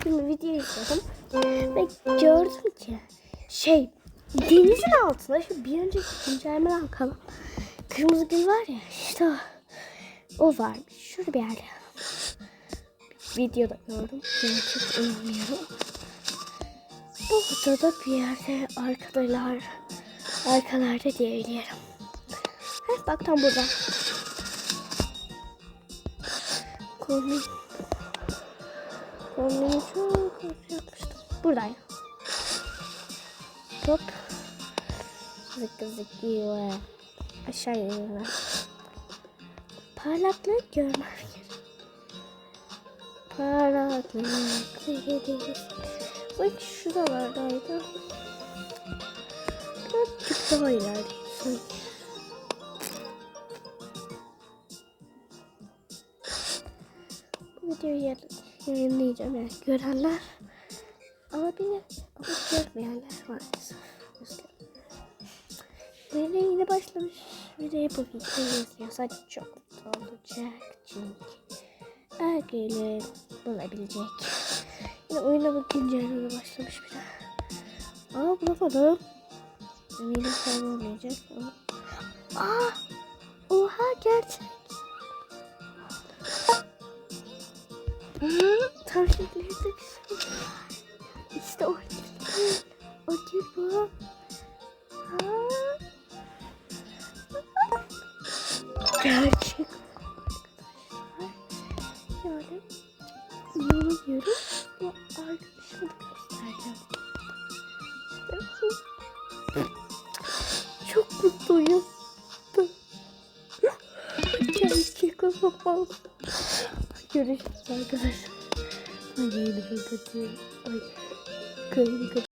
bugün bir video izledim. Ve gördüm ki şey denizin altında şu bir önceki güncellemeden kalan kırmızı gül var ya işte o, o varmış. Şurada bir yerde. Videoda gördüm. Yani çok inanmıyorum. Burada da bir yerde arkadalar arkalarda diyebilirim. Heh, bak tam burada. Kombin. Kombini çok yapmıştım. Buradayım. Hop. Zıkkı zıkkı yuva. Aşağı iniyorlar. Parlaklığı görmem gerek. Parlaklık. Sanki şuralardaydı. Birazcık daha ileride sanki. Bu videoyu yay- yayınlayacağım yani görenler alabilir ama görmeyenler maalesef. Böyle yine başlamış. Bir de bu videoyu izliyor. Sadece çok mutlu olacak çünkü erkeğiyle bulabilecek. Yine oyuna bakınca yine başlamış bir daha. Aa bulamadım. Eminim kaybolmayacak ama. Aa! Oha gerçek. Tavşanları da güzel. İşte o değil. O değil bu. Gerçek arkadaşlar. Yani inanamıyorum. Bu arkadaşımı da göstereceğim. Çok mutluyum. Gerçek olamaz. Görüşürüz arkadaşlar. Ay yeni kapatıyorum. Ay kayını.